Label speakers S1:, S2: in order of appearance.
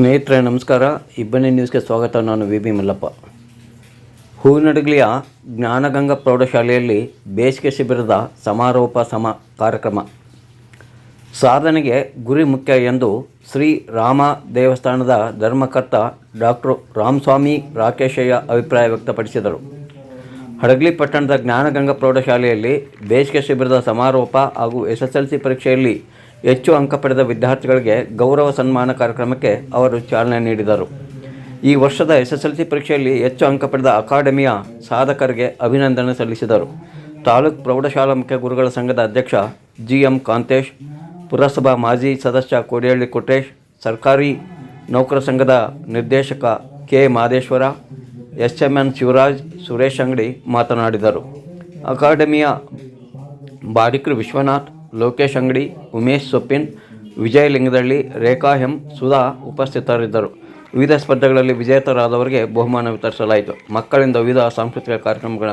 S1: ಸ್ನೇಹಿತರೆ, ನಮಸ್ಕಾರ. ಇಬ್ಬನಿ ನ್ಯೂಸ್ಗೆ ಸ್ವಾಗತ. ನಾನು ವಿ. ಬಿ. ಮಲ್ಲಪ್ಪ. ಹೂವಿನಡಗಲಿಯ ಜ್ಞಾನಗಂಗಾ ಪ್ರೌಢಶಾಲೆಯಲ್ಲಿ ಬೇಸಿಗೆ ಶಿಬಿರದ ಸಮಾರೋಪ ಸಮ ಕಾರ್ಯಕ್ರಮ. ಸಾಧನೆಗೆ ಗುರಿ ಮುಖ್ಯ ಎಂದು ಶ್ರೀ ರಾಮ ದೇವಸ್ಥಾನದ ಧರ್ಮಕರ್ತ ಡಾಕ್ಟರ್ ರಾಮಸ್ವಾಮಿ ರಾಕೇಶಯ್ಯ ಅಭಿಪ್ರಾಯ ವ್ಯಕ್ತಪಡಿಸಿದರು. ಹಡಗಲಿ ಪಟ್ಟಣದ ಜ್ಞಾನಗಂಗಾ ಪ್ರೌಢಶಾಲೆಯಲ್ಲಿ ಬೇಸಿಗೆ ಶಿಬಿರದ ಸಮಾರೋಪ ಹಾಗೂ ಎಸ್ ಎಸ್ ಎಲ್ ಸಿ ಪರೀಕ್ಷೆಯಲ್ಲಿ ಹೆಚ್ಚು ಅಂಕ ಪಡೆದ ವಿದ್ಯಾರ್ಥಿಗಳಿಗೆ ಗೌರವ ಸನ್ಮಾನ ಕಾರ್ಯಕ್ರಮಕ್ಕೆ ಅವರು ಚಾಲನೆ ನೀಡಿದರು. ಈ ವರ್ಷದ ಎಸ್ ಎಸ್ ಎಲ್ ಸಿ ಪರೀಕ್ಷೆಯಲ್ಲಿ ಹೆಚ್ಚು ಅಂಕ ಪಡೆದ ಅಕಾಡೆಮಿಯ ಸಾಧಕರಿಗೆ ಅಭಿನಂದನೆ ಸಲ್ಲಿಸಿದರು. ತಾಲೂಕ್ ಪ್ರೌಢಶಾಲಾ ಮುಖ್ಯ ಗುರುಗಳ ಸಂಘದ ಅಧ್ಯಕ್ಷ ಜಿ ಎಂ ಕಾಂತೇಶ್, ಪುರಸಭಾ ಮಾಜಿ ಸದಸ್ಯ ಕೋಡಿಹಳ್ಳಿ ಕೊಟ್ರೇಶ್, ಸರ್ಕಾರಿ ನೌಕರ ಸಂಘದ ನಿರ್ದೇಶಕ K Madeshwara S M N Shivaraj Suresh Angadi ಮಾತನಾಡಿದರು. ಅಕಾಡೆಮಿಯ ಬಾರಿಕ್ರ ವಿಶ್ವನಾಥ್, ಲೋಕೇಶ್ ಅಂಗಡಿ ಉಮೇಶ್ ಸೊಪ್ಪಿನ್, ವಿಜಯ ಲಿಂಗದಳ್ಳಿ, ರೇಖಾ ಎಂ ಸುಧಾ ಉಪಸ್ಥಿತರಿದ್ದರು. ವಿವಿಧ ಸ್ಪರ್ಧೆಗಳಲ್ಲಿ ವಿಜೇತರಾದವರಿಗೆ ಬಹುಮಾನ ವಿತರಿಸಲಾಯಿತು. ಮಕ್ಕಳಿಂದ ವಿವಿಧ ಸಾಂಸ್ಕೃತಿಕ ಕಾರ್ಯಕ್ರಮಗಳ